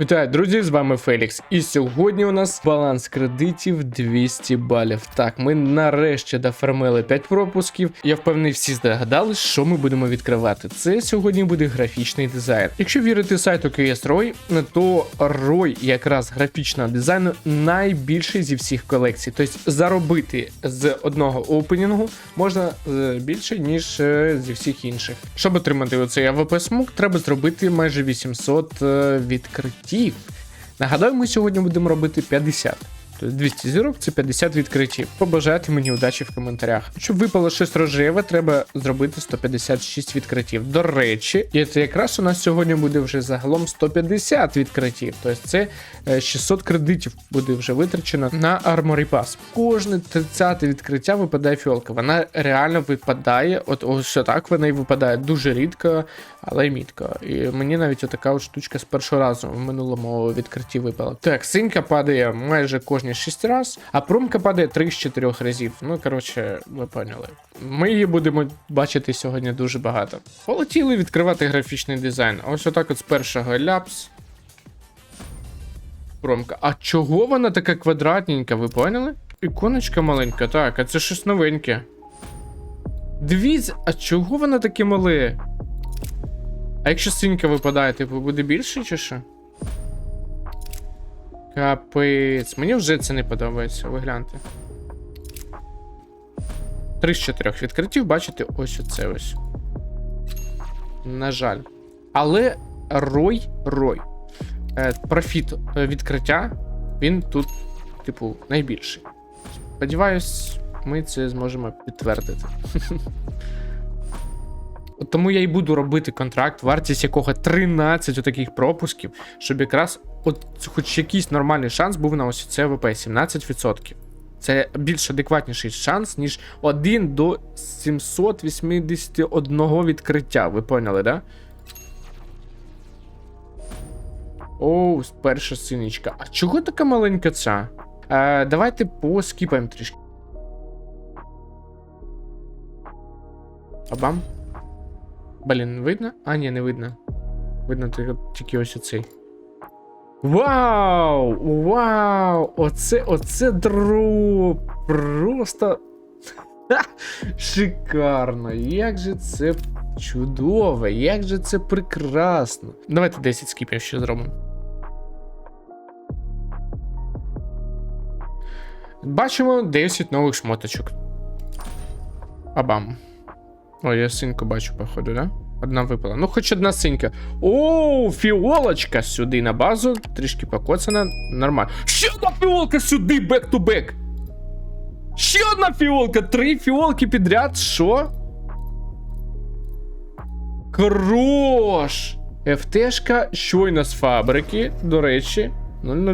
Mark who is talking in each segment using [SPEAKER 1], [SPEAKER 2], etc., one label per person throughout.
[SPEAKER 1] Вітаю, друзі! З вами Фелікс. І сьогодні у нас баланс кредитів 200 балів. Так, ми нарешті дофармили 5 пропусків. Я впевнений, всі здогадались, що ми будемо відкривати. Це сьогодні буде графічний дизайн. Якщо вірити сайту KS Roy, то Roy якраз графічного дизайну найбільший зі всіх колекцій. Тобто заробити з одного опенінгу можна е, більше, ніж е, зі всіх інших. Щоб отримати оцей АВП смук, треба зробити майже 800 е, відкриттів. Нагадаю, ми сьогодні будемо робити 50. Тобто 200 зірок це 50 відкриттів. Побажайте мені удачі в коментарях. Щоб випало щось рожеве, треба зробити 156 відкриттів. До речі, і це якраз у нас сьогодні буде вже загалом 150 відкриттів. Тобто це е, 600 кредитів буде вже витрачено на Armory Pass. Кожне 30 відкриття випадає фіолка. Вона реально випадає. От ось так вона і випадає дуже рідко, але й мітко. І мені навіть отака от штучка з першого разу в минулому відкритті випала. Так, синька падає майже кожні 6 разів, а промка падає 3 з 4 разів. Ну, коротше, ви поняли. Ми її будемо бачити сьогодні дуже багато. Полетіли відкривати графічний дизайн. Ось отак от з першого ляпс. Промка. А чого вона така квадратненька, ви поняли? Іконочка маленька, так, а це щось новеньке. Дивіться, а чого вона таке мале? А якщо синька випадає, типу, буде більше чи що? Капець. Мені вже це не подобається, ви гляньте. Три з чотирьох відкриттів, бачите, ось оце ось. На жаль. Але рой, рой. Е, профіт е, відкриття, він тут, типу, найбільший. Сподіваюсь, ми це зможемо підтвердити. Тому я і буду робити контракт, вартість якого 13 отаких пропусків, щоб якраз от хоч якийсь нормальний шанс був на ось це ВП 17%. Це більш адекватніший шанс, ніж 1 до 781 відкриття. Ви поняли, да? Оу, перша синичка. А чого така маленька ця? Е, давайте поскіпаємо трішки. Абам. Блін, видно? А, ні, не видно. Видно тільки- ось оцей. Вау! Вау! Оце, оце дроп! Просто. Шикарно! Як же це чудово! Як же це прекрасно! Давайте 10 скіпів ще зробимо. Бачимо 10 нових шмоточок. Абам. О, я синьку бачу, походу, да? Одна випала. Ну, хоч одна синька. О, фіолочка сюди на базу. Трішки покоцана. Нормально. Ще одна фіолка сюди, бек-ту-бек. Ще одна фіолка. Три фіолки підряд. Що? Хорош! ФТшка щойно з фабрики, до речі.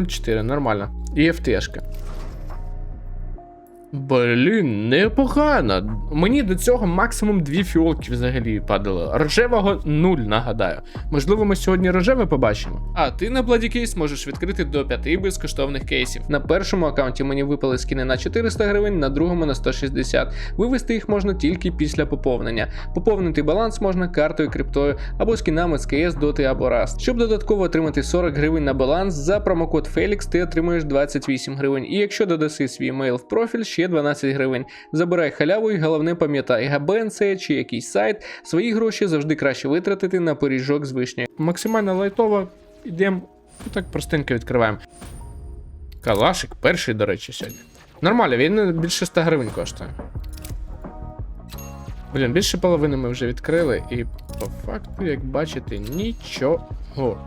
[SPEAKER 1] 004, нормально. І ФТшка. Блін, непогано. Мені до цього максимум дві фіолки взагалі падало. Рожевого нуль, нагадаю. Можливо, ми сьогодні рожеве побачимо. А ти на Bloody можеш відкрити до 5 безкоштовних кейсів. На першому аккаунті мені випали скіни на 400 гривень, на другому на 160. Вивести їх можна тільки після поповнення. Поповнити баланс можна картою, криптою або скінами з КС, Доти або Rust. Щоб додатково отримати 40 гривень на баланс, за промокод FELIX ти отримуєш 28 гривень. І якщо додаси свій емейл в профіль, ще 12 гривень. Забирай халяву і головне пам'ятай, ГБНЦ чи якийсь сайт, свої гроші завжди краще витратити на пиріжок з вишнею. Максимально лайтово, йдемо так простенько відкриваємо. Калашик перший, до речі, сьогодні. Нормально, він більше 100 гривень коштує. Блін, більше половини ми вже відкрили, і по факту, як бачите, нічого.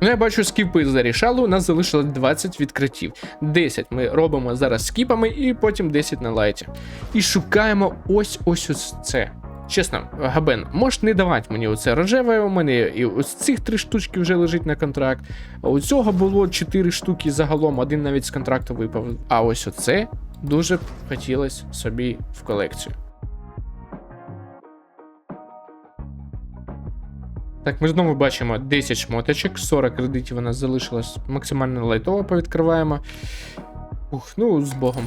[SPEAKER 1] Ну, я бачу скіпи зарішали, у нас залишилось 20 відкриттів. 10 ми робимо зараз скіпами, і потім 10 на лайті. І шукаємо ось ось ось це. Чесно, Габен, можеш не давати мені оце рожеве, у мене і ось цих три штучки вже лежить на контракт. А у цього було 4 штуки загалом, один навіть з контракту випав. А ось оце дуже б хотілося собі в колекцію. Так, ми знову бачимо 10 шмоточок, 40 кредитів у нас залишилось максимально лайтово повідкриваємо. Ух, ну, з Богом.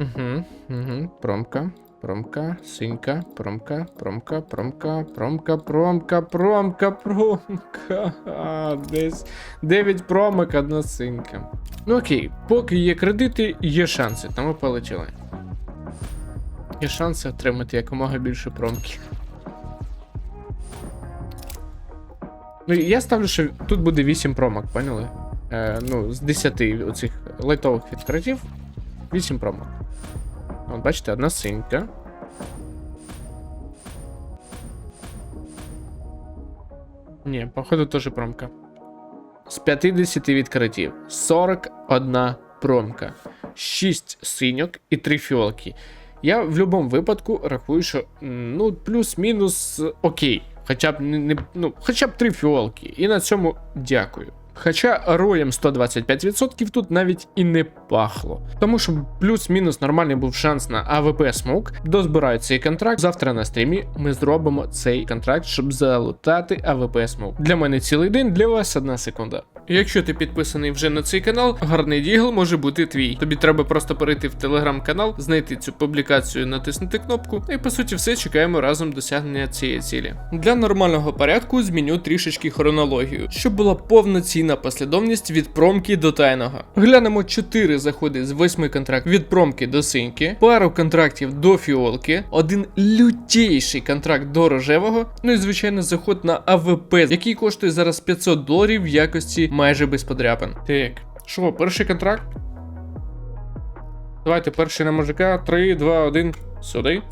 [SPEAKER 1] Угу, угу, промка. промка, синька, промка, промка, промка, промка, промка, промка, промка. А, десь 9 промок, одна синька. Ну окей, поки є кредити, є шанси, тому полетіли. Є шанси отримати якомога більше промки. Ну, я ставлю, що тут буде 8 промок, поняли? Е, ну, з 10 оцих лайтових відкриттів 8 промок. От, бачите, одна синька. Ні, походу теж промка. З 50 відкриттів 41 промка, 6 синьок і 3 фіолки. Я в будь-якому випадку рахую, що ну, плюс-мінус е, окей. Хоча б не, ну, хоча б три фіолки. І на цьому дякую. Хоча роєм 125% тут навіть і не пахло. Тому що плюс-мінус нормальний був шанс на АВП смок. Дозбирають цей контракт. Завтра на стрімі ми зробимо цей контракт, щоб залутати АВП смок. Для мене цілий день, для вас одна секунда. Якщо ти підписаний вже на цей канал, гарний дігл може бути твій. Тобі треба просто перейти в телеграм-канал, знайти цю публікацію, натиснути кнопку, і по суті все чекаємо разом досягнення цієї цілі. Для нормального порядку зміню трішечки хронологію, щоб була повноцінна послідовність від промки до тайного. Глянемо 4 заходи з 8 контрактів від промки до синьки, пару контрактів до фіолки, один лютейший контракт до рожевого, ну і звичайно заход на АВП, який коштує зараз 500 доларів в якості майже без подряпин. Так, що, перший контракт? Давайте перший на мужика. 3, 2, 1. Сюди.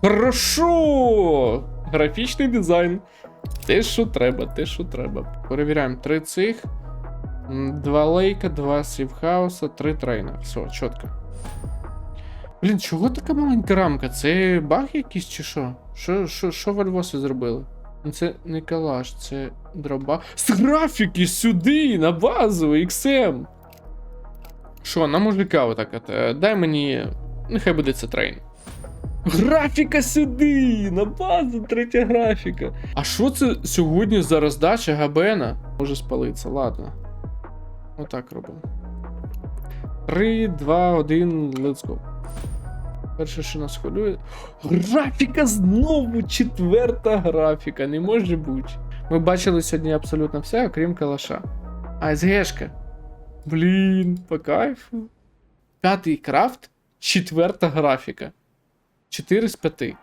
[SPEAKER 1] Хорошо! Графічний дизайн. Те, що треба, те, що треба. Перевіряємо три цих. Два лейка, два сейфхауса, три трейна. Все, чітко. Блін, чого така маленька рамка? Це баг якийсь чи що? Що, що, що вальвоси зробили? Це не калаш, це дроба. З графіки сюди, на базу, XM. Що, на мужика отак от. е, Дай мені. Нехай буде це трейн. Графіка сюди! На базу третя графіка. А що це сьогодні за роздача Габена? Може спалиться, ладно. Отак робимо. 3, 2, 1, let's go. Перше, що нас хвилює. Графіка знову четверта графіка, не може бути. Ми бачили сьогодні абсолютно все, окрім калаша. А, СГшка. Блін, по кайфу. П'ятий крафт, четверта графіка. 4 з 5.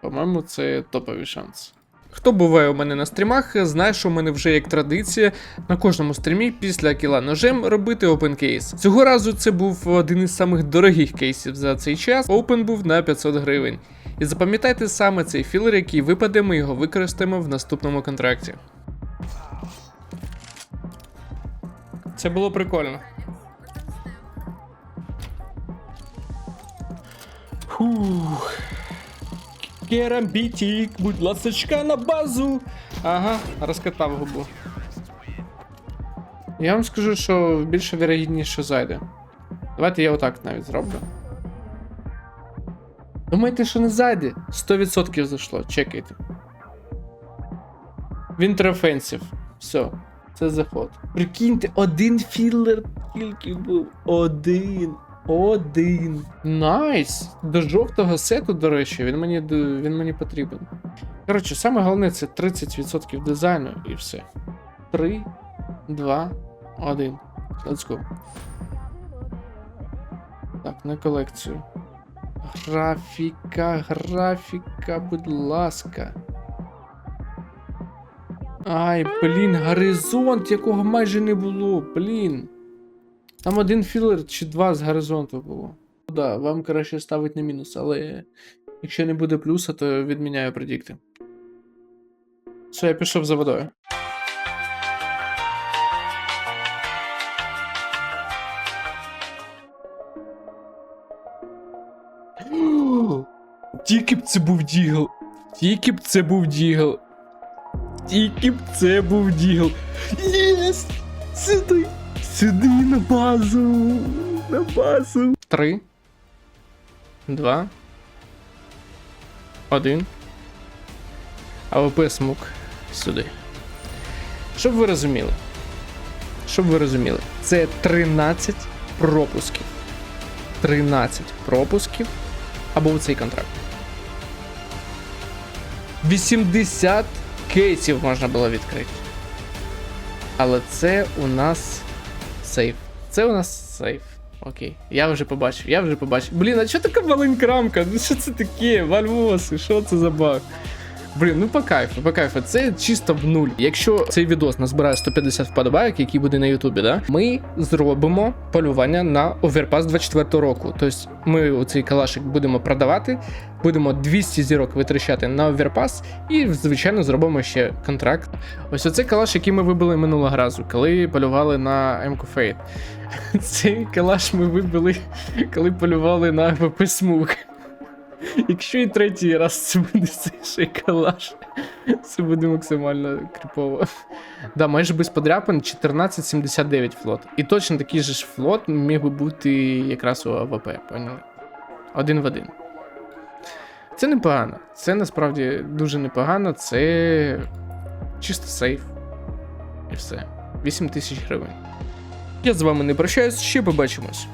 [SPEAKER 1] По-моєму, це топовий шанс. Хто буває у мене на стрімах, знає, що у мене вже як традиція на кожному стрімі після кіла ножем робити опен кейс. Цього разу це був один із самих дорогих кейсів за цей час. Опен був на 500 гривень. І запам'ятайте саме цей філер, який випаде, ми його використаємо в наступному контракті. Це було прикольно. Фух. Керамбітік, будь ласочка на базу. Ага, розкатав губу. Я вам скажу, що більше вірогідніше зайде. Давайте я отак навіть зроблю. Думаєте, що не зайде? 100% зайшло, чекайте. Winter. Все, це заход. Прикиньте, один філер тільки був. Один. Один. Найс! До жовтого сету, до речі, він мені, він мені потрібен. Коротше, саме головне це 30% дизайну і все. 3, 2, 1. Let's go. Так, на колекцію. Графіка, графіка, будь ласка. Ай, блін, горизонт, якого майже не було, блін. Там один філер чи два з горизонту було. Ну Да, вам краще ставить на мінус, але якщо не буде плюса, то відміняю предікти. Все, я пішов за водою. Тільки б це був дігл. Тільки б це був дігл. Тільки б це був дігл. Єс! Сюди! Сюди на базу! На базу! Три. Два. Один. АВП смук сюди. Щоб ви розуміли. Щоб ви розуміли, це 13 пропусків. 13 пропусків або в цей контракт. 80 кейсів можна було відкрити. Але це у нас сейф. Це у нас сейф. Окей, я вже побачив, я вже побачив. Блін, а що така маленька рамка? Ну що це таке? Вальвоси, що це за баг? Блін, ну по кайфу, по кайфу. Це чисто в нуль. Якщо цей відос назбирає 150 вподобайок, який буде на Ютубі, да, ми зробимо полювання на Overpass 24 року. Тобто ми цей калашик будемо продавати, будемо 200 зірок витрачати на Overpass і, звичайно, зробимо ще контракт. Ось оцей калаш, який ми вибили минулого разу, коли полювали на МК Fate. Цей калаш ми вибили, коли полювали на АВП Смуг. Якщо і третій раз це буде цей калаш, це буде максимально кріпово. Да, майже без подряпин 1479 флот. І точно такий же ж флот міг би бути якраз у АВП, поняли? Один в один. Це непогано. Це насправді дуже непогано. Це чисто сейф. І все. 8 тисяч гривень. Я з вами не прощаюсь, ще побачимось.